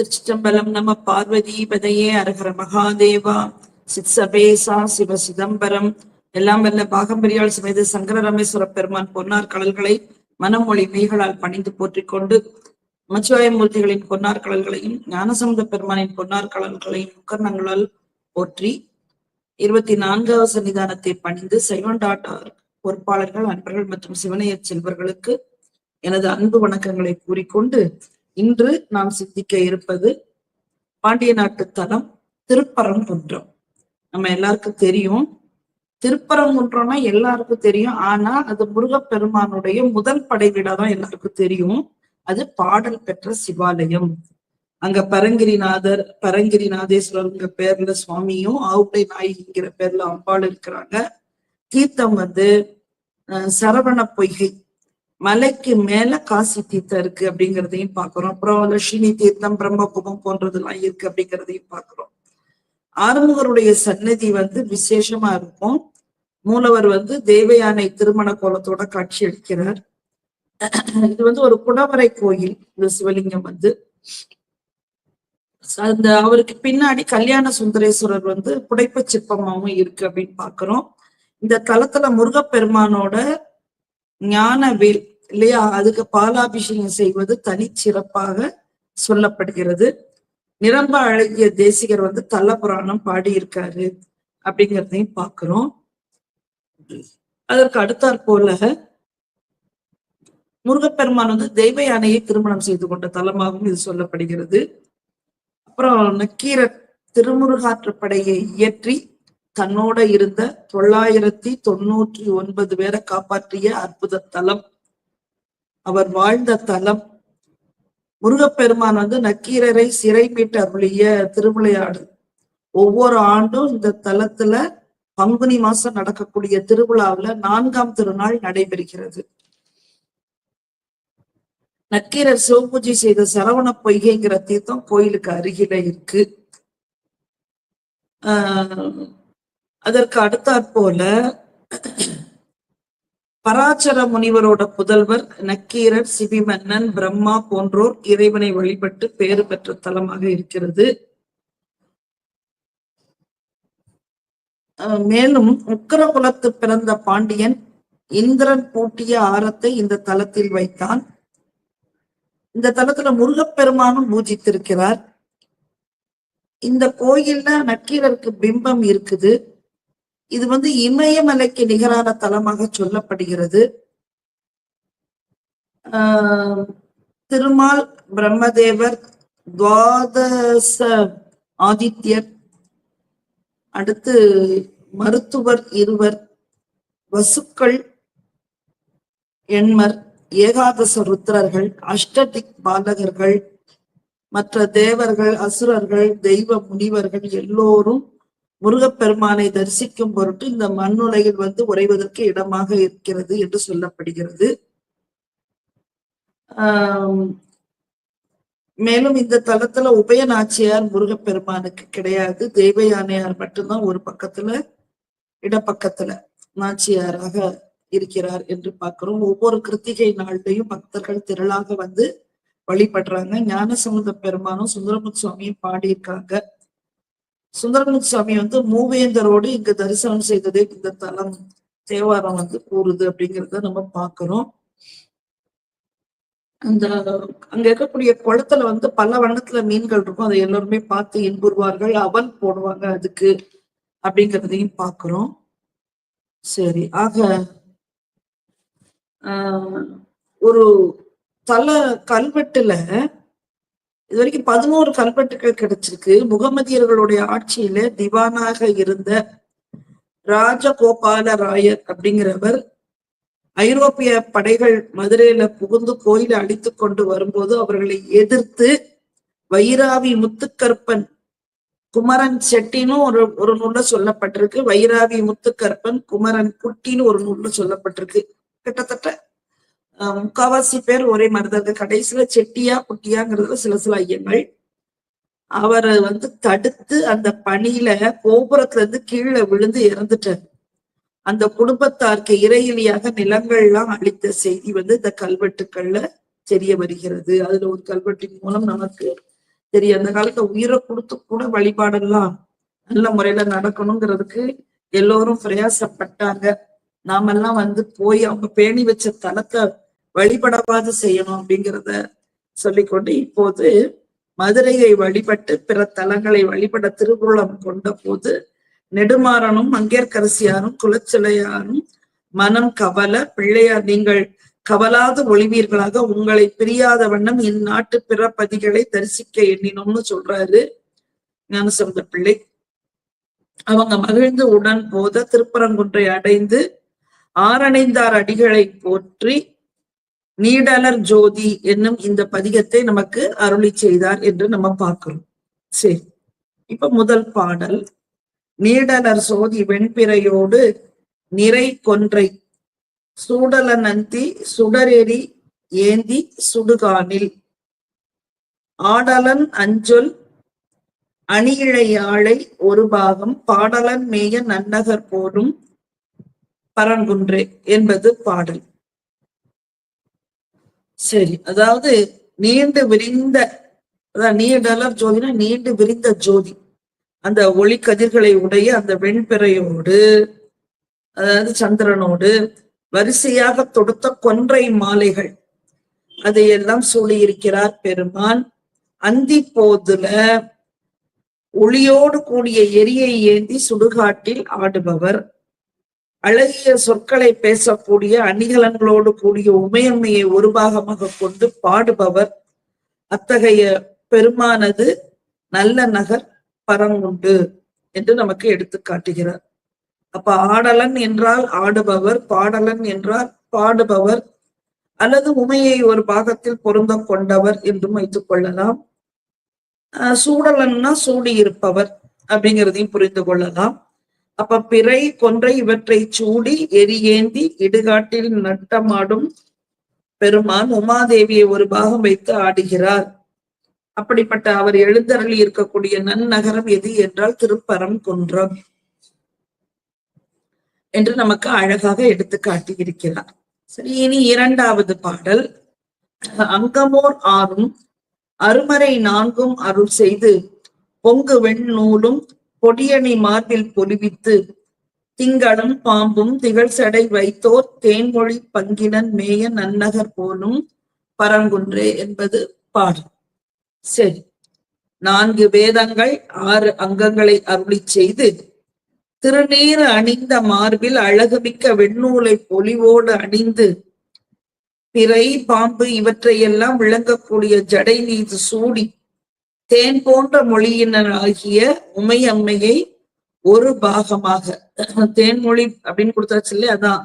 திருச்சிற்றம்பலம் நம பார்வதி பதையே அரகர மகாதேவா. சித்சபேசா சிவ சிதம்பரம். எல்லாம் வல்ல பாகம்பரியால் சுமேத சங்கர ரமேஸ்வர பெருமான் பொன்னார் கடல்களை மனமொழி மெய்களால் பணிந்து போற்றிக் கொண்டு நமச்சிவாயமூர்த்திகளின் பொன்னார் கடல்களையும் ஞானசமுத பெருமானின் பொன்னார் கடல்களையும் முக்கர்ணங்களால் போற்றி இருபத்தி நான்காவது சன்னிதானத்தை பணிந்து சைவன் டாட்டார் பொறுப்பாளர்கள் அன்பர்கள் மற்றும் சிவனைய செல்வர்களுக்கு எனது அன்பு வணக்கங்களை கூறிக்கொண்டு இன்று நாம் சிந்திக்க இருப்பது பாண்டிய நாட்டு தலம் திருப்பரங்குன்றம் நம்ம எல்லாருக்கும் தெரியும். திருப்பரங்குன்றம்னா எல்லாருக்கும் தெரியும். ஆனா அது முருகப்பெருமானுடைய முதல் படைவிடாதான் எல்லாருக்கும் தெரியும். அது பாடல் பெற்ற சிவாலயம். அங்க பரங்கிரிநாதர் பரங்கிரிநாதேஸ்வரருங்க பேர்ல சுவாமியும் ஆவுடை நாயகிங்கிற பேர்ல அம்பாள் இருக்கிறாங்க. தீர்த்தம் வந்து அஹ், சரவண பொய்கை. மலைக்கு மேல காசி தீர்த்தம் இருக்கு அப்படிங்கிறதையும் பாக்குறோம் அப்புறம் லட்சுமி தீர்த்தம் பிரம்மகுபம் போன்றதெல்லாம் இருக்கு அப்படிங்கிறதையும் பாக்குறோம் ஆறுமுகருடைய சன்னதி வந்து விசேஷமா இருக்கும். மூலவர் வந்து தேவயானை திருமண கோலத்தோட காட்சி அளிக்கிறார். இது வந்து ஒரு குடவரை கோயில் இந்த சிவலிங்கம் வந்து. அந்த அவருக்கு பின்னாடி கல்யாண சுந்தரேஸ்வரர் வந்து புடைப்பு சிற்பமாவும் இருக்கு அப்படின்னு பாக்குறோம் இந்த தலத்துல முருகப்பெருமானோட ஞான வேல் இல்லையா? அதுக்கு பாலாபிஷேகம் செய்வது தனிச்சிறப்பாக சொல்லப்படுகிறது. நிரம்ப அழகிய தேசிகர் வந்து தல புராணம் பாடியிருக்காரு அப்படிங்கிறதையும் பார்க்கிறோம். அதற்கு அடுத்தாற் போல முருகப்பெருமான் வந்து தெய்வ யானையை திருமணம் செய்து கொண்ட தலமாகவும் இது சொல்லப்படுகிறது. அப்புறம் நக்கீரர் திருமுருகாற்றுப்படையை இயற்றி தன்னோட இருந்த தொள்ளாயிரத்தி தொண்ணூற்றி ஒன்பது பேரை காப்பாற்றிய அற்புத தலம் அவர் வாழ்ந்த தலம். முருகப்பெருமான் வந்து நக்கீரரை சிறை மீட்டு அருளிய திருவிளையாடு ஒவ்வொரு ஆண்டும் இந்த தலத்துல பங்குனி மாசம் நடக்கக்கூடிய திருவிழாவுல நான்காம் திருநாள் நடைபெறுகிறது. நக்கீரர் சிவபூஜை செய்த சரவண பொய்கைங்கிற தீர்த்தம் கோயிலுக்கு அருகில இருக்கு. ஆஹ் அதற்கு அடுத்தாற் போல பராச்சர முனிவரோட புதல்வர் நக்கீரர் சிபிமன்னன் பிரம்மா போன்றோர் இறைவனை வழிபட்டு பேறு பெற்ற தலமாக இருக்கிறது. மேலும் உக்கர குலத்து பிறந்த பாண்டியன் இந்திரன் பூட்டிய ஆரத்தை இந்த தலத்தில் வைத்தான். இந்த தலத்துல முருகப்பெருமானும் பூஜித்திருக்கிறார். இந்த கோயில்ல நக்கீரருக்கு பிம்பம் இருக்குது. இது வந்து இமயமலைக்கு நிகரான தலமாக சொல்லப்படுகிறது. ஆஹ் திருமால் பிரம்மதேவர் துவாதச ஆதித்யர் அடுத்து மருத்துவர் இருவர் வசுக்கள் எண்மர் ஏகாதச ருத்ரர்கள் அஷ்டதிக் பாலகர்கள் மற்ற தேவர்கள் அசுரர்கள் தெய்வ முனிவர்கள் எல்லோரும் முருகப்பெருமானை தரிசிக்கும் பொருட்டு இந்த மண்ணுலகில் வந்து உறைவதற்கு இடமாக இருக்கிறது என்று சொல்லப்படுகிறது. ஆஹ் மேலும் இந்த தளத்துல உபய நாச்சியார் முருகப்பெருமானுக்கு கிடையாது. தெய்வ யானையார் மட்டும்தான் ஒரு பக்கத்துல இடப்பக்கத்துல நாச்சியாராக இருக்கிறார் என்று பார்க்கிறோம். ஒவ்வொரு கிருத்திகை நாள்லையும் பக்தர்கள் திரளாக வந்து வழிபடுறாங்க. ஞானசமுத பெருமானும் சுந்தரமுத் சுவாமியும் பாடியிருக்காங்க. சுந்தரமுத் சுவாமி வந்து மூவேந்தரோடு இங்க தரிசனம் செய்ததே இந்த தலம் தேவாரம் வந்து கூறுது அப்படிங்கிறத நம்ம பாக்குறோம் அந்த அங்க இருக்கக்கூடிய குளத்துல வந்து பல வண்ணத்துல மீன்கள் இருக்கும். அதை எல்லாருமே பார்த்து இன்புறுவார்கள். அவல் போடுவாங்க அதுக்கு அப்படிங்கிறதையும் பாக்குறோம் சரி ஆக ஆஹ் ஒரு தல கல்வெட்டுல இது வரைக்கும் பதினோரு கல்வெட்டுகள் கிடைச்சிருக்கு. முகமதியர்களுடைய ஆட்சியில திவானாக இருந்த ராஜகோபால ராயர் அப்படிங்கிறவர் ஐரோப்பிய படைகள் மதுரையில புகுந்து கோயிலை அழித்து கொண்டு வரும்போது அவர்களை எதிர்த்து வைராவி முத்துக்கற்பன் குமரன் செட்டின்னு ஒரு ஒரு நூல்ல சொல்லப்பட்டிருக்கு. வைராவி முத்துக்கற்பன் குமரன் குட்டின்னு ஒரு நூல்ல சொல்லப்பட்டிருக்கு. கிட்டத்தட்ட முக்காவாசி பேர் ஒரே மாதிரிதான் இருக்கு கடைசியில செட்டியா குட்டியாங்கிறதுல சில சில ஐயங்கள். அவரை வந்து தடுத்து அந்த பணியில கோபுரத்துல இருந்து கீழே விழுந்து இறந்துட்டார். அந்த குடும்பத்தாருக்கு இறையிலியாக நிலங்கள்லாம் அளித்த செய்தி வந்து இந்த கல்வெட்டுக்கள்ல தெரிய வருகிறது. அதுல ஒரு கல்வெட்டின் மூலம் நமக்கு தெரியும் அந்த காலத்துல உயிரை கொடுத்து கூட வழிபாடெல்லாம் நல்ல முறையில நடக்கணுங்கிறதுக்கு எல்லோரும் பிரயாசப்பட்டாங்க. நாமெல்லாம் வந்து போய் அவங்க பேணி வச்ச தலத்தை வழிபடவாது செய்யணும் அப்படிங்கிறத சொல்லிக்கொண்டு இப்போது மதுரையை வழிபட்டு பிற தலங்களை வழிபட திருக்குறளம் கொண்ட போது நெடுமாறனும் மங்கையர்க்கரசியாரும் குலச்சிலையாரும் மனம் கவல பிள்ளையார் நீங்கள் கவலாத ஒளிவீர்களாக உங்களை பிரியாத வண்ணம் இந்நாட்டு பிறப்பதிகளை தரிசிக்க எண்ணினோம்னு சொல்றாரு ஞானசம்பந்த பிள்ளை. அவங்க மகிழ்ந்து உடன் போத திருப்பரங்குன்றை அடைந்து ஆரணைந்தார் அடிகளை போற்றி நீடலர் ஜோதி என்னும் இந்த பதிகத்தை நமக்கு அருளி செய்தார் என்று நம்ம பார்க்கிறோம். சரி இப்ப முதல் பாடல். நீடலர் சோதி வெண்பிறையோடு நிறை கொன்றை சூடல நந்தி சுடரெறி ஏந்தி சுடுகானில். ஆடலன் அஞ்சொல் அணியிழையாழை ஒரு பாகம் பாடலன் மேய நன்னகர் போலும் பரங்குன்றே என்பது பாடல். சரி அதாவது நீண்டு விரிந்த அதான் நீண்டலர் ஜோதினா நீண்டு விரிந்த ஜோதி. அந்த ஒளி கதிர்களை உடைய அந்த வெண்பிறையோடு அதாவது சந்திரனோடு வரிசையாக தொடுத்த கொன்றை மாலைகள் அதையெல்லாம் சூழியிருக்கிறார் பெருமான். அந்தி போதுல ஒளியோடு கூடிய எரியை ஏந்தி சுடுகாட்டில் ஆடுபவர். அழகிய சொற்களை பேசக்கூடிய அணிகலன்களோடு கூடிய உமையம்மையை ஒரு பாகமாக கொண்டு பாடுபவர். அத்தகைய பெருமானது நல்ல நகர் பரங்குண்டு என்று நமக்கு எடுத்து காட்டுகிறார். அப்ப ஆடலன் என்றால் ஆடுபவர் பாடலன் என்றால் பாடுபவர் அல்லது உமையை ஒரு பாகத்தில் பொருந்த கொண்டவர் என்றும் வைத்துக் கொள்ளலாம். ஆஹ் சூடலன்னா சூடியிருப்பவர் அப்படிங்கிறதையும் புரிந்து கொள்ளலாம். அப்ப பிறை கொன்றை இவற்றை சூடி எரியேந்தி இடுகாட்டில் நட்டமாடும் பெருமான் உமாதேவியை ஒரு பாகம் வைத்து ஆடுகிறார். அப்படிப்பட்ட அவர் எழுந்தருளி இருக்கக்கூடிய நன்னகரம் எது என்றால் திருப்பரம் குன்றம் என்று நமக்கு அழகாக எடுத்து காட்டியிருக்கிறார். சரி இனி இரண்டாவது பாடல். அங்கமோர் ஆறும் அருமறை நான்கும் அருள் செய்து பொங்கு வெண் நூலும் பொடியணி மார்பில் பொலிவித்து திங்களும் பாம்பும் திகழ் சடை வைத்தோர் தேன்மொழி பங்கினன் மேய நன்னகர் போலும் பரங்குன்றே என்பது பாடல். சரி நான்கு வேதங்கள் ஆறு அங்கங்களை அருளி செய்து திருநீறு அணிந்த மார்பில் அழகுமிக்க வெண்ணூலை பொலிவோடு அணிந்து பிறை பாம்பு இவற்றையெல்லாம் விளங்கக்கூடிய ஜடை மீது சூடி தேன் போன்ற மொழியினராகிய உமையம்மையை ஒரு பாகமாக தேன்மொழி அப்படின்னு கொடுத்தாச்சு இல்லையா? அதான்.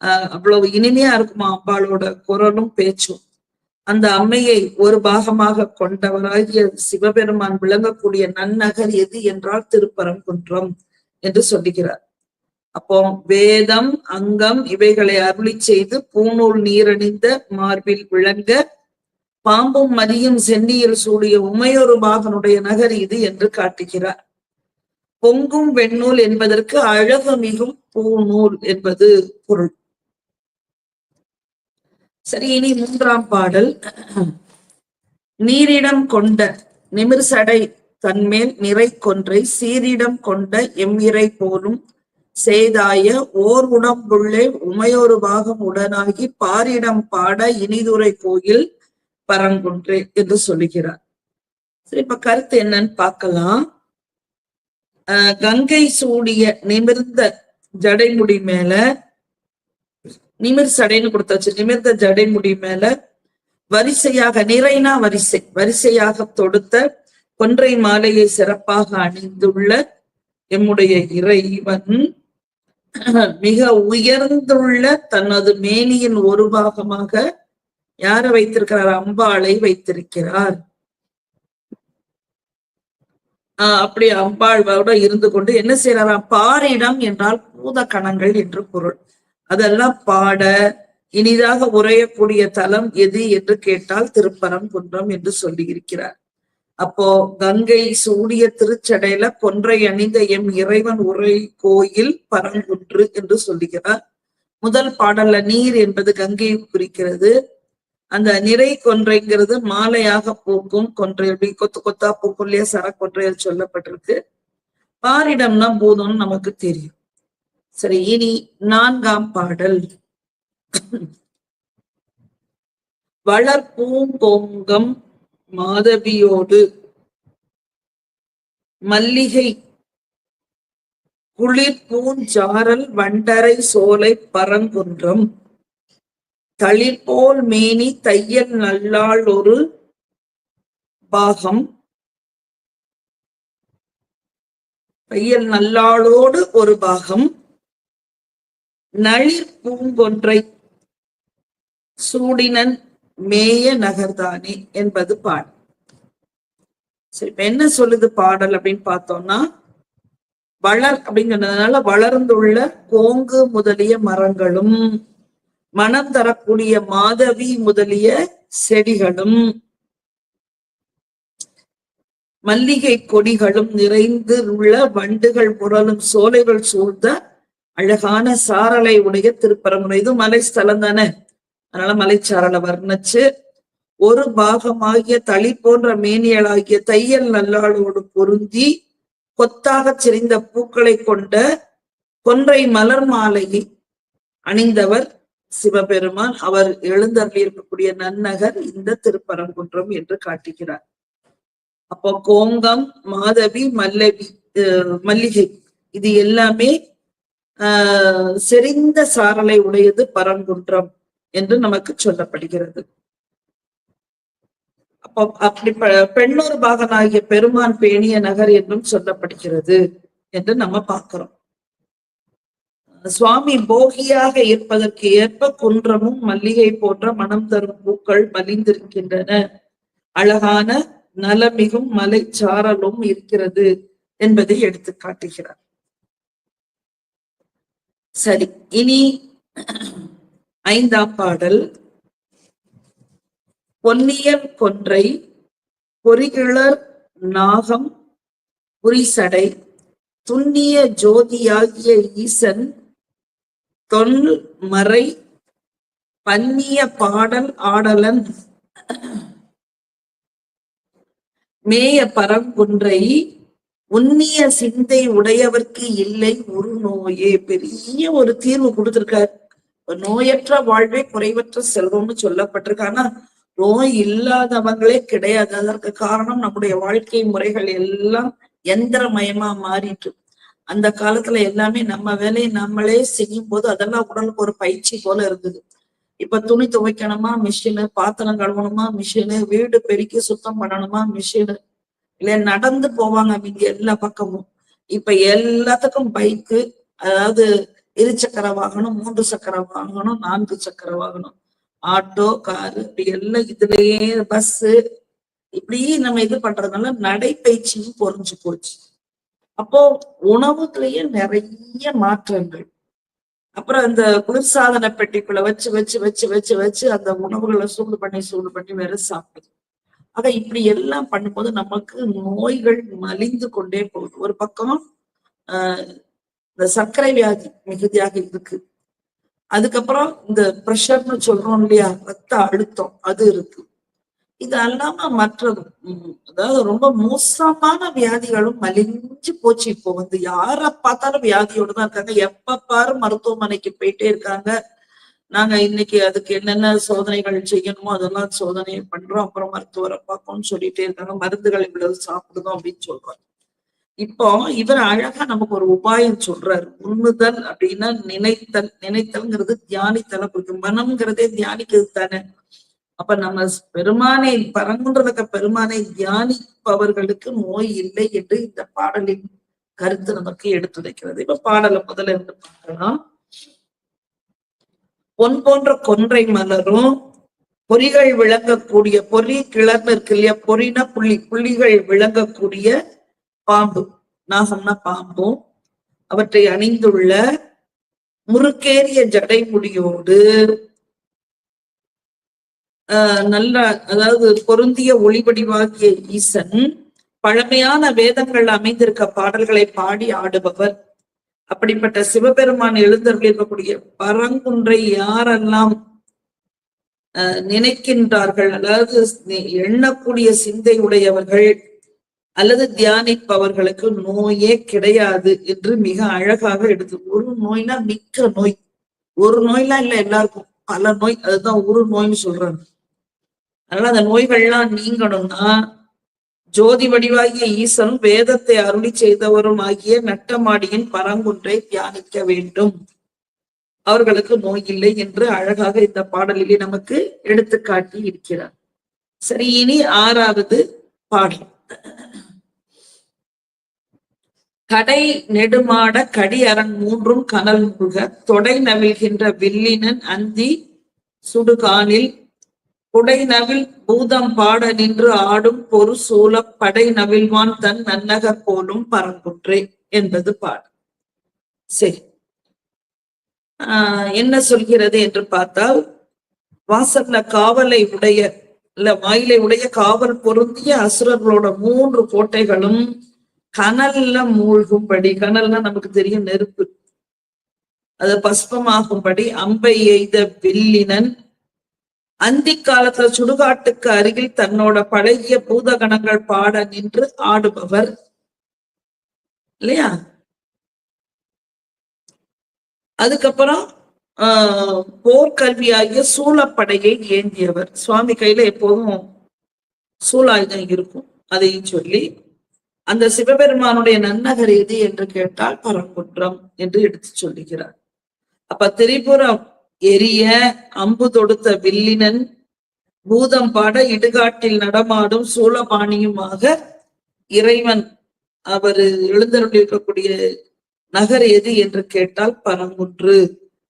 ஆஹ் அவ்வளவு இனிமையா இருக்குமா அம்பாளோட குரலும் பேச்சும். அந்த அம்மையை ஒரு பாகமாக கொண்டவராகிய சிவபெருமான் விளங்கக்கூடிய நன்னகர் எது என்றால் திருப்பரங்குன்றம் என்று சொல்லுகிறார். அப்போ வேதம் அங்கம் இவைகளை அருளி செய்து பூநூல் நீரணிந்த மார்பில் விளங்க பாம்பும் மதியும் சென்னியில் சூடிய உமையொரு பாகனுடைய நகர் இது என்று காட்டுகிறார். பொங்கும் வெண்ணூல் என்பதற்கு அழகு மிகும் பூநூல் என்பது பொருள். சரி இனி மூன்றாம் பாடல். நீரிடம் கொண்ட நிமிர்சடை தன்மேல் நிறை கொன்றை சீரிடம் கொண்ட எம்மிரை போலும் செய்தாய ஓர் உடம்புள்ளே உமையொரு பாகம் உடனாகி பாரிடம் பாட இனிதுரை கோயில் பரங்குன்று என்று சொல்லுகிறார். சரி இப்ப கருத்து என்னன்னு பார்க்கலாம். ஆஹ் கங்கை சூடிய நிமிர்ந்த ஜடைமுடி மேல நிமிர் சடைன்னு கொடுத்தாச்சு. நிமிர்ந்த ஜடைமுடி மேல வரிசையாக நிறைனா வரிசை வரிசையாக தொடுத்த கொன்றை மாலையை சிறப்பாக அணிந்துள்ள எம்முடைய இறைவன் மிக உயர்ந்துள்ள தனது மேனியின் ஒரு பாகமாக யாரை வைத்திருக்கிறார்? அம்பாளை வைத்திருக்கிறார். ஆஹ் அப்படி அம்பாளோட இருந்து கொண்டு என்ன செய்யறாராம் பாரிடம் என்றால் பூத கணங்கள் என்று பொருள். அதெல்லாம் பாட இனிதாக உரையக்கூடிய தலம் எது என்று கேட்டால் திருப்பரம் குன்றம் என்று சொல்லி இருக்கிறார். அப்போ கங்கை சூடிய திருச்சடையில கொன்றை அணிந்த எம் இறைவன் உரை கோயில் பரங்குன்று என்று சொல்லுகிறார். முதல் பாடல்ல நீர் என்பது கங்கையை குறிக்கிறது. அந்த நிறை கொன்றைங்கிறது மாலையாக பூக்கும் கொன்றை அப்படி கொத்து கொத்தா பூக்கும் இல்லையா சரக்கொன்றையில் சொல்லப்பட்டிருக்கு. பாரிடம்னா பூதம்னு நமக்கு தெரியும். சரி இனி நான்காம் பாடல். வளர்பூங்கோங்கம் மாதவியோடு மல்லிகை குளிர் பூஞ்சாரல் வண்டரை சோலை பரங்குன்றம். தளிர்போல் மேனி தையல் நல்லாள் ஒரு பாகம். தையல் நல்லாளோடு ஒரு பாகம். நளிர் பூங்கொன்றை சூடினன் மேய நகர்தானே என்பது பாடல். சரி இப்ப என்ன சொல்லுது பாடல் அப்படின்னு பார்த்தோம்னா வளர் அப்படிங்கிறதுனால வளர்ந்துள்ள கோங்கு முதலிய மரங்களும் மனம் தரக்கூடிய மாதவி முதலிய செடிகளும் மல்லிகை கொடிகளும் நிறைந்து உள்ள வண்டுகள் புரளும் சோலைகள் சூழ்ந்த அழகான சாரலை உடைய திருப்பரங்குறை இது மலைஸ்தலம் தானே. அதனால மலைச்சாரலை வர்ணிச்சு ஒரு பாகமாகிய தளி போன்ற மேனியலாகிய தையல் நல்லாளோடு பொருந்தி கொத்தாக சிரிந்த பூக்களை கொண்ட கொன்றை மலர் மாலையை அணிந்தவர் சிவபெருமான் அவர் எழுந்தருளி இருக்கக்கூடிய நன்னகர் இந்த திருப்பரங்குன்றம் என்று காட்டுகிறார். அப்போ கோங்கம் மாதவி மல்லவி அஹ் மல்லிகை இது எல்லாமே ஆஹ் செறிந்த சாரலை உடையது பரங்குன்றம் என்று நமக்கு சொல்லப்படுகிறது. அப்போ அப்படி பெண்ணொரு பாகனாகிய பெருமான் பேணிய நகர் என்றும் சொல்லப்படுகிறது என்று நம்ம பார்க்கிறோம். சுவாமி போகியாக இருப்பதற்கு ஏற்ப குன்றமும் மல்லிகை போன்ற மனம் தரும் பூக்கள் மலிந்திருக்கின்றன. அழகான நலமிகும் மலைச்சாரலும் இருக்கிறது என்பதை எடுத்து காட்டுகிறார். சரி இனி ஐந்தாம் பாடல். பொன்னியல் கொன்றை பொறிகிளர் நாகம் புரிசடை துண்ணிய ஜோதியாகிய ஈசன் தொல் மறை பன்னிய பாடல் ஆடலன் மேய பரங்குன்றை உன்னிய சிந்தை உடையவர்க்கு இல்லை ஒரு நோயே. பெரிய ஒரு தீர்வு கொடுத்திருக்கார். நோயற்ற வாழ்வே குறைவற்ற செல்வம்னு சொல்லப்பட்டிருக்கு. ஆனா நோய் இல்லாதவங்களே கிடையாது. அதற்கு காரணம் நம்முடைய வாழ்க்கை முறைகள் எல்லாம் எந்திரமயமா மாறிட்டு அந்த காலத்துல எல்லாமே நம்ம வேலையை நம்மளே செய்யும் போது அதெல்லாம் உடலுக்கு ஒரு பயிற்சி போல இருந்தது. இப்ப துணி துவைக்கணுமா மிஷினு பாத்திரம் கழுவணுமா மிஷினு வீடு பெருக்கி சுத்தம் பண்ணணுமா மிஷினு இல்ல நடந்து போவாங்க இங்க எல்லா பக்கமும். இப்ப எல்லாத்துக்கும் பைக்கு அதாவது இரு சக்கர வாகனம் மூன்று சக்கர வாகனம் நான்கு சக்கர வாகனம் ஆட்டோ காரு இப்படி எல்லாம் இதுலயே பஸ்ஸு இப்படி நம்ம இது பண்றதுனால நடைப்பயிற்சியும் பொறிஞ்சு போச்சு. அப்போ உணவுலயே நிறைய மாற்றங்கள். அப்புறம் அந்த குளிர்சாதன பெட்டிக்குள்ள வச்சு வச்சு வச்சு வச்சு வச்சு அந்த உணவுகளை சூடு பண்ணி சூடு பண்ணி வேற சாப்பிடுது. ஆக இப்படி எல்லாம் பண்ணும்போது நமக்கு நோய்கள் மலிந்து கொண்டே போகுது. ஒரு பக்கம் ஆஹ் இந்த சர்க்கரை வியாதி மிகுதியாக இருக்கு. அதுக்கப்புறம் இந்த ப்ரெஷர்னு சொல்றோம் இல்லையா? ரத்த அழுத்தம் அது இருக்கு. இது அல்லாம மற்றது அதாவது ரொம்ப மோசமான வியாதிகளும் மலிஞ்சு போச்சு இப்போ வந்து. யார பார்த்தாலும் வியாதியோட தான் இருக்காங்க. எப்ப பாரு மருத்துவமனைக்கு போயிட்டே இருக்காங்க. நாங்க இன்னைக்கு அதுக்கு என்னென்ன சோதனைகள் செய்யணுமோ அதெல்லாம் சோதனை பண்றோம். அப்புறம் மருத்துவரை பார்க்கணும்னு சொல்லிட்டே இருக்காங்க. மருந்துகள் இவ்வளவு சாப்பிடுதோம் அப்படின்னு சொல்றாங்க இப்போ இவர் அழகா நமக்கு ஒரு உபாயம் சொல்றாரு. உண்ணுதல் அப்படின்னா நினைத்தல். நினைத்தல்ங்கிறது தியானித்தலை குறிக்கும். மனம்ங்கிறதே தியானிக்கிறது தானே. அப்ப நம்ம பெருமானை பரங்குன்றதுக்க பெருமானை தியானிப்பவர்களுக்கு நோய் இல்லை என்று இந்த பாடலின் கருத்து நமக்கு எடுத்துரைக்கிறது. இப்ப பாடலை முதல்ல இருந்து பார்க்கலாம். பொன் போன்ற கொன்றை மலரும் பொறிகள் விளங்கக்கூடிய பொறி கிளர்னு இருக்கு இல்லையா? பொறினா புள்ளி புள்ளிகள் விளங்கக்கூடிய பாம்பு. நாகம்னா பாம்பும் அவற்றை அணிந்துள்ள முறுக்கேறிய ஜடைமுடியோடு முடியோடு நல்ல அதாவது பொருந்திய ஒளிவடிவாகிய ஈசன் பழமையான வேதங்கள் அமைந்திருக்க பாடல்களை பாடி ஆடுபவர். அப்படிப்பட்ட சிவபெருமான் எழுந்தர்கள் இருக்கக்கூடிய பரங்குன்றை யாரெல்லாம் நினைக்கின்றார்கள் அதாவது எண்ணக்கூடிய சிந்தை உடையவர்கள் அல்லது தியானிப்பவர்களுக்கு நோயே கிடையாது என்று மிக அழகாக எடுத்து ஒரு நோய்னா மிக்க நோய். ஒரு நோய்லாம் இல்ல எல்லாருக்கும் பல நோய் அதுதான் ஒரு நோய்னு சொல்றாங்க. அதனால அந்த நோய்கள்லாம் நீங்கணும்னா ஜோதி வடிவாகிய ஈசனும் வேதத்தை அருளி செய்தவரும் ஆகிய நட்டமாடியின் பரங்குன்றை தியானிக்க வேண்டும். அவர்களுக்கு நோய் இல்லை என்று அழகாக இந்த பாடலிலே நமக்கு எடுத்துக்காட்டி இருக்கிறார். சரி இனி ஆறாவது பாடல். கடை நெடுமாட கடி அரண் மூன்றும் கனல் முழுக தொடை நவிழ்கின்ற வில்லினன் அந்தி சுடுகானில் குடைநவில் பூதம் பாட நின்று ஆடும் பொறு சூழப் படை நவில்வான் தன் நன்னகர் போலும் பரங்குற்றே என்பது பாடல் சரி. ஆஹ் என்ன சொல்கிறது என்று பார்த்தால் வாசல்ல காவலை உடைய இல்ல வாயிலை உடைய காவல் பொருந்திய அசுரர்களோட மூன்று கோட்டைகளும் கனல்ல மூழ்கும்படி கனல்னா நமக்கு தெரியும் நெருப்பு. அது பஸ்பமாகும்படி அம்பை எய்த வில்லினன் அந்தி காலத்துல சுடுகாட்டுக்கு அருகில் தன்னோட பழகிய பூதகணங்கள் பாட நின்று ஆடுபவர். இல்லையா? அதுக்கப்புறம் ஆஹ் போர்க்கல்வியாகிய சூழப்படையை ஏந்தியவர். சுவாமி கையில எப்போதும் சூழாயுதம் இருக்கும் அதையும் சொல்லி அந்த சிவபெருமானுடைய நன்னகர் எது என்று கேட்டால் பரங்குன்றம் என்று எடுத்து சொல்லுகிறார். அப்ப திரிபுரம் எரிய அம்பு தொடுத்த வில்லினன் பூதம் பாட இடுகாட்டில் நடமாடும் சூளபாணியுமாக இறைவன் அவர் எழுந்தருளிருக்கக்கூடிய நகர் எது என்று கேட்டால் பரங்குன்று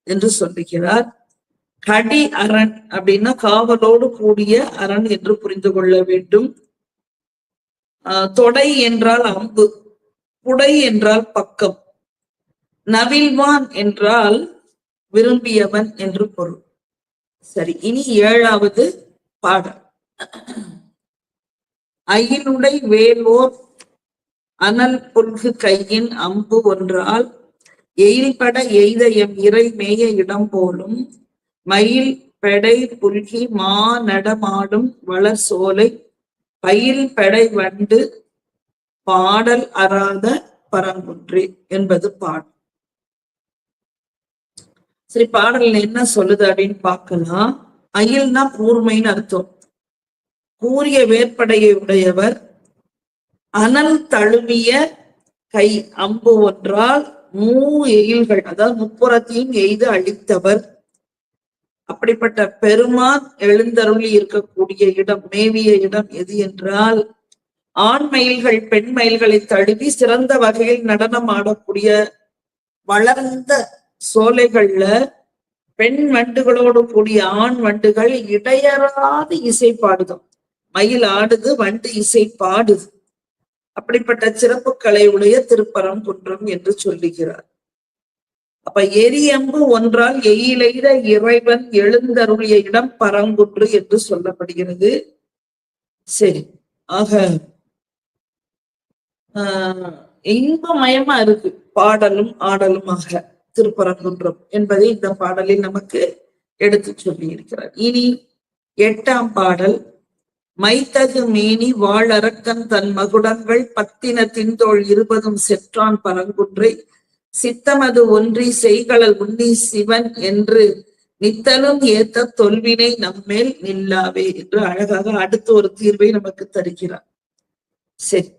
என்று சொல்லுகிறார். கடி அரண் அப்படின்னா காவலோடு கூடிய அரண் என்று புரிந்து கொள்ள வேண்டும். தொடை என்றால் அம்பு புடை என்றால் பக்கம் நவில்வான் என்றால் விரும்பியவன் என்று பொருள். சரி இனி ஏழாவது பாடல். அயிலுடை வேலோர் அனல் புல்கு கையின் அம்பு ஒன்றால் எயில்பட எய்த எம் இறை மேய இடம் போலும் மயில் பெடை புல்கி மா நடமாடும் வளர் சோலை பயில் பெடை வண்டு பாடல் அறாத பரங்குன்றி என்பது பாடல். சரி பாடல்ல என்ன சொல்லுது அப்படின்னு பார்க்கலாம். அயில்னா கூர்மைன்னு அர்த்தம். கூறிய வேற்படையை உடையவர் அனல் தழுவிய கை அம்பு ஒன்றால் மூ எயில்கள் அதாவது முப்புறத்தையும் எய்து அழித்தவர். அப்படிப்பட்ட பெருமான் எழுந்தருளி இருக்கக்கூடிய இடம் மேவிய இடம் எது என்றால் ஆண் மயில்கள் பெண் மயில்களை தழுவி சிறந்த வகையில் நடனம் ஆடக்கூடிய வளர்ந்த சோலைகள்ல பெண் வண்டுகளோடு கூடிய ஆண் வண்டுகள் இடையறாது இசை பாடுதும் மயில் ஆடுது வண்டு இசை பாடுது. அப்படிப்பட்ட சிறப்புகளை உடைய திருப்பரங்குன்றம் என்று சொல்லுகிறார். அப்ப எரியம்பு ஒன்றால் எயிலெய்த இறைவன் எழுந்தருளிய இடம் பரங்குன்று என்று சொல்லப்படுகிறது. சரி ஆக ஆஹ் இன்பமயமா இருக்கு பாடலும் ஆடலுமாக. திருப்பரங்குன்றம் என்பதை இந்த பாடலில் நமக்கு எடுத்து சொல்லி இருக்கிறார் இனி எட்டாம் பாடல் மைத்தகு மேனி வாழறக்கன் தன் மகுடங்கள் பத்தின தின்தோள் இருபதும் செற்றான் பரங்குன்றை. சித்தமது ஒன்றி செய்களல் உன்னி சிவன் என்று நித்தலும் ஏத்த தொல்வினை நம்மேல் நில்லாவே என்று அழகாக அடுத்த ஒரு தீர்வை நமக்கு தருகிறார். சரி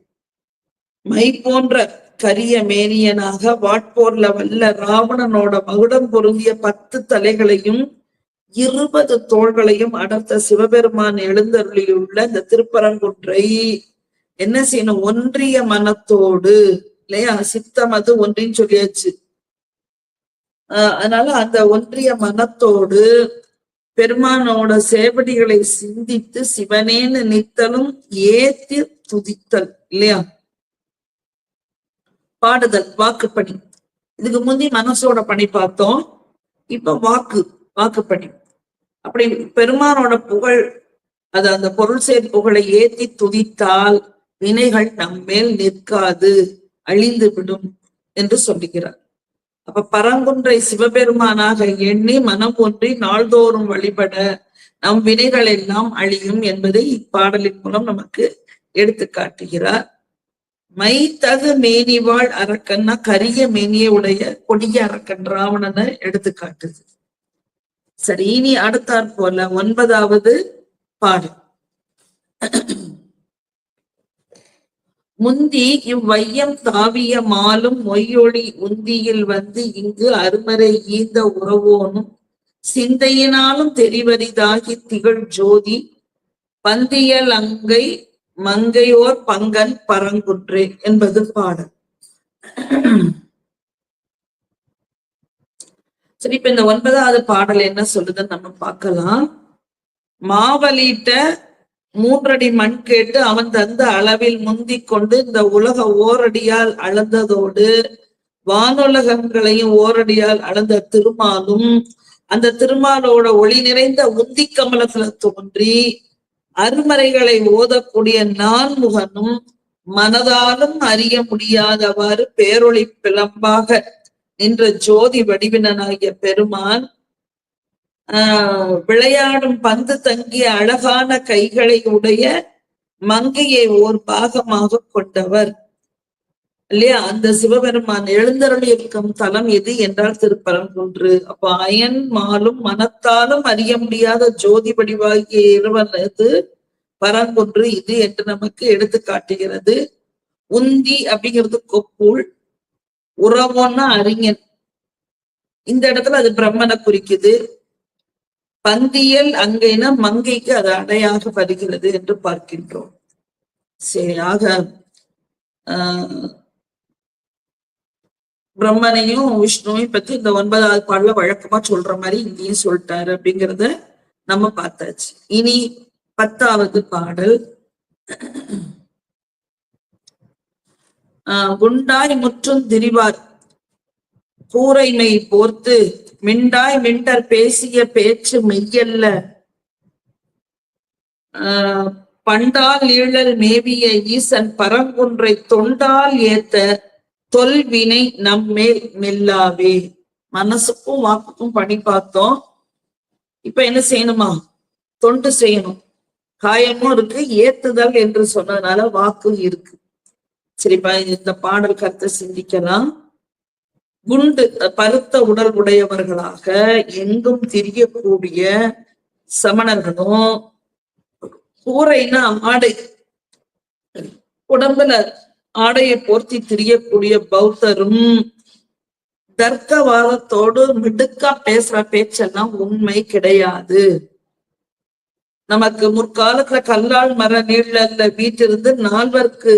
மை போன்ற கரிய மேனியனாக வாட்போர்ல வல்ல ராவணனோட மகுடம் பொருந்திய பத்து தலைகளையும் இருபது தோள்களையும் அடர்த்த சிவபெருமான் எழுந்தருளியுள்ள இந்த திருப்பரங்குன்றை. என்ன செய்யணும்? ஒன்றிய மனத்தோடு இல்லையா? சித்தம் அது ஒன்றின்னு சொல்லியாச்சு. ஆஹ் அதனால அந்த ஒன்றிய மனத்தோடு பெருமானோட சேவடிகளை சிந்தித்து சிவனேன்னு நித்தலும் ஏத்தி துதித்தல் இல்லையா? பாடுதல் வாக்குப்பணி இதுக்கு முந்தி மனசோட பணி பார்த்தோம். இப்ப வாக்கு வாக்குப்பணி அப்படி பெருமானோட புகழ் அது அந்த பொருள் சேர் புகழை ஏத்தி துதித்தால் வினைகள் நம்மேல் நிற்காது அழிந்து விடும் என்று சொல்லுகிறார். அப்ப பரங்குன்றை சிவபெருமானாக எண்ணி மனம் ஒன்றி நாள்தோறும் வழிபட நம் வினைகள் எல்லாம் அழியும் என்பதை இப்பாடலின் மூலம் நமக்கு எடுத்து காட்டுகிறார். மைத்தகு மேனிவாள் அரக்கன்னா கரிய மேனியை உடைய கொடிய அரக்கன் ராவணனை எடுத்து காட்டுது சரி இனி அடுத்தாற் போல ஒன்பதாவது பாடல். முந்தி இவ்வையம் தாவிய மாலும் மொய்யொளி உந்தியில் வந்து இங்கு அருமறை ஈந்த உறவோனும் சிந்தையினாலும் தெரிவரிதாகி திகழ் ஜோதி பந்தியல் அங்கை மங்கையோர் பங்கன் பரங்குற்றே என்பது பாடல். சரி இப்ப இந்த ஒன்பதாவது பாடல் என்ன சொல்லுதுன்னு நம்ம பார்க்கலாம். மாவலிட்ட மூன்றடி மண் கேட்டு அவன் தந்த அளவில் முந்தி கொண்டு இந்த உலக ஓரடியால் அளந்ததோடு வானுலகங்களையும் ஓரடியால் அளந்த திருமாலும் அந்த திருமாலோட ஒளி நிறைந்த உந்தி கமலத்துல தோன்றி அருமறைகளை ஓதக்கூடிய நான்முகனும் மனதாலும் அறிய முடியாதவாறு பேரொளி பிளம்பாக நின்ற ஜோதி வடிவினனாகிய பெருமான் ஆஹ் விளையாடும் பந்து தங்கிய அழகான கைகளை உடைய மங்கையை ஓர் பாகமாக கொண்டவர். இல்லையா? அந்த சிவபெருமான் எழுந்தருளியிருக்கும் தலம் எது என்றால் திருப்பரங்குன்று அப்ப அயன் மாலும் மனத்தாலும் அறிய முடியாத ஜோதி வடிவாகிய இறைவன் இது பரங்குன்று இது என்று நமக்கு எடுத்து காட்டுகிறது. உந்தி அப்படிங்கிறது கொப்புள் உறவோன்னா அறிஞன். இந்த இடத்துல அது பிரம்மனை குறிக்குது. பந்தியல் அங்கைனா மங்கைக்கு அது அடையாக வருகிறது என்று பார்க்கின்றோம். சரி ஆக ஆஹ் பிரம்மனையும் விஷ்ணுவையும் பத்தி இந்த ஒன்பதாவது பாடல வழக்கமா சொல்ற மாதிரி இங்கேயும் சொல்லிட்டாரு அப்படிங்கறத நம்ம பார்த்தாச்சு. இனி பத்தாவது பாடல். ஆஹ் குண்டாய் முற்றும் திரிவார். கூரைமை போர்த்து மிண்டாய் மிண்டர் பேசிய பேச்சு மெய்யல்ல. ஆஹ் பண்டால் ஈழல் மேவிய ஈசன் பரங்குன்றை தொண்டால் ஏத்த தொல்வினை நம்மேல் மெல்லாவே மனசுக்கும் வாக்குக்கும் பணி பார்த்தோம். இப்ப என்ன செய்யணுமா? தொண்டு செய்யணும். காயமும் இருக்கு ஏத்துதல் என்று சொன்னதுனால வாக்கு இருக்கு. சரிப்பா இந்த பாடல் கருத்தை சிந்திக்கலாம். குண்டு பருத்த உடல் உடையவர்களாக எங்கும் திரியக்கூடிய சமணர்களும் கூரைன்னா ஆடை. உடம்புல ஆடையை போர்த்தி திரியக்கூடிய பௌத்தரும் தர்க்கவாதத்தோடு மிடுக்கா பேசுற பேச்செல்லாம் உண்மை கிடையாது. நமக்கு முற்காலத்துல கல்லால் மர நீழல்ல வீட்டிருந்து நால்வர்க்கு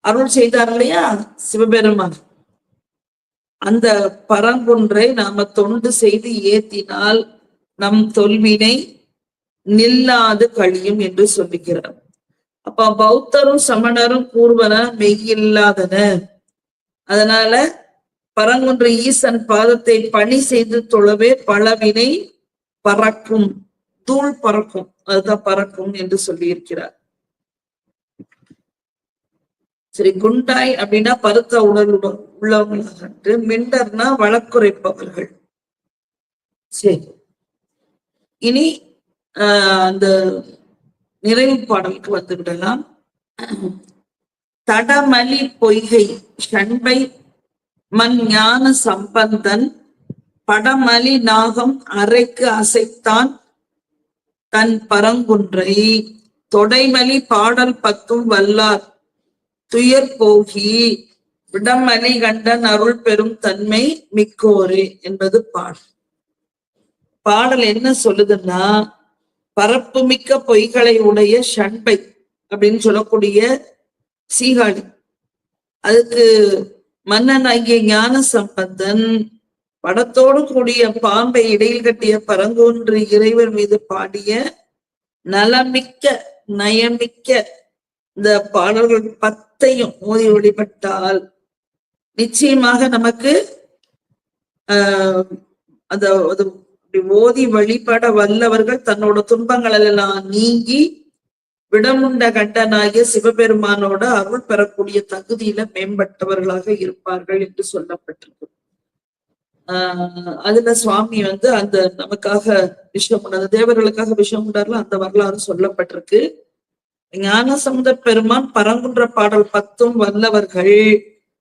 அருள் செய்தார் இல்லையா? சிவபெருமான். அந்த பரங்குன்றை நாம தொண்டு செய்து ஏத்தினால் நம் தொல்வினை நில்லாது கழியும் என்று சொல்லுகிறார். அப்ப பௌத்தரும் சமணரும் கூறுவன மெய்யில்லாதன. அதனால பரங்குன்ற ஈசன் பாதத்தை பணி செய்து தொழவே பலவினை பறக்கும் தூள் பறக்கும் அதுதான் பறக்கும் என்று சொல்லியிருக்கிறார். சரி குண்டாய் அப்படின்னா பருத்த உடல் உள்ளவங்களாக மிண்டர்னா வழக்குரைப்பவர்கள். சரி. இனி ஆஹ் அந்த நிறைவு பாடலுக்கு வந்து விடலாம். தடமலி பொய்கை ஷண்பை மண் ஞான சம்பந்தன் படமலி நாகம் அரைக்கு அசைத்தான் தன் பரங்குன்றை. தொடைமலி பாடல் பத்தும் வல்லார் துயர் போகி விடமலி கண்டன் அருள் பெரும் தன்மை மிக்கோரே என்பது பாடல். பாடல் என்ன சொல்லுதுன்னா பரப்புமிக்க பொய்களை உடைய ஷண்பை அப்படின்னு சொல்லக்கூடிய சீகாழி. அதுக்கு மன்னன் ஆகிய ஞான சம்பந்தன் படத்தோடு கூடிய பாம்பை இடையில் கட்டிய பரங்கோன்று இறைவன் மீது பாடிய நலமிக்க நயமிக்க இந்த பாடல்கள் பத்தையும் மோதி வழிபட்டால் நிச்சயமாக நமக்கு ஆஹ் அந்த இப்படி அப்படி ஓதி வழிபட வல்லவர்கள் தன்னோட துன்பங்கள் எல்லாம் நீங்கி விடமுண்ட கண்டனாகிய சிவபெருமானோட அருள் பெறக்கூடிய தகுதியில மேம்பட்டவர்களாக இருப்பார்கள் என்று சொல்லப்பட்டிருக்கு. ஆஹ் அதுல சுவாமி வந்து அந்த நமக்காக விஷயம் பண்ணது தேவர்களுக்காக விஷயம் பண்ணார்ல அந்த வரலாறு சொல்லப்பட்டிருக்கு. ஞானசமுத பெருமான் பரங்குன்ற பாடல் பத்தும் வல்லவர்கள்.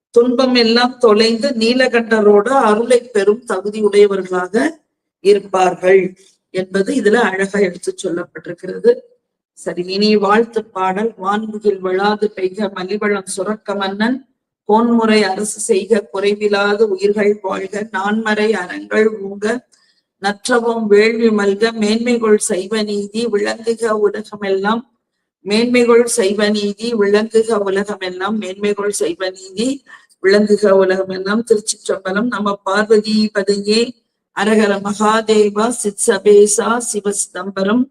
துன்பம் எல்லாம் தொலைந்து நீலகண்டரோட அருளை பெறும் தகுதியுடையவர்களாக இருப்பார்கள் என்பது இதுல அழகா எடுத்து சொல்லப்பட்டிருக்கிறது. சரி இனி வாழ்த்து பாடல். வான்முகில் விழாது பெய்க மலிவளம் சுரக்க மன்னன். கோன்முறை அரசு செய்க குறைவிலாது உயிர்கள் வாழ்க. நான்மறை அறங்கள் ஊங்க. நற்றவும் வேள்வி மல்க. மேன்மைகள் சைவ நீதி விளங்குக உலகமெல்லாம். மேன்மைகள் சைவ நீதி விளங்குக உலகமெல்லாம். மேன்மைகள் சைவ நீதி விளங்குக உலகமெல்லாம். திருச்சிற்றம்பலம். நம்ம பார்வதி பதுங்கே. அரகர மகாதேவா சித் சபேசா சிவ சிதம்பரம்.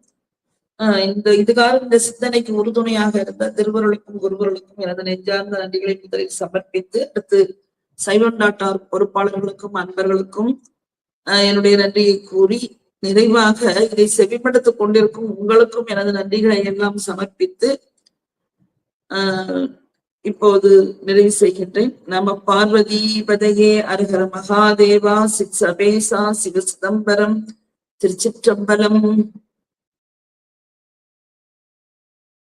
ஆஹ் இந்த இதுகாலம் இந்த சிந்தனைக்கு உறுதுணையாக இருந்த திருவருளுக்கும் குருவருளுக்கும் எனது நெஞ்சார்ந்த நன்றிகளை முதலில் சமர்ப்பித்து அடுத்து சைவன் டாட்டார் பொறுப்பாளர்களுக்கும் அன்பர்களுக்கும் ஆஹ் என்னுடைய நன்றியை கூறி நிறைவாக இதை செவிப்படுத்திக் கொண்டிருக்கும் உங்களுக்கும் எனது நன்றிகளை எல்லாம் சமர்ப்பித்து ஆஹ் இப்போது நிறைவு செய்கின்றேன். நம பார்வதி பதையே அருகர மகாதேவா சித் சபேசா சிவ சிதம்பரம் திருச்சிற்றம்பலம்.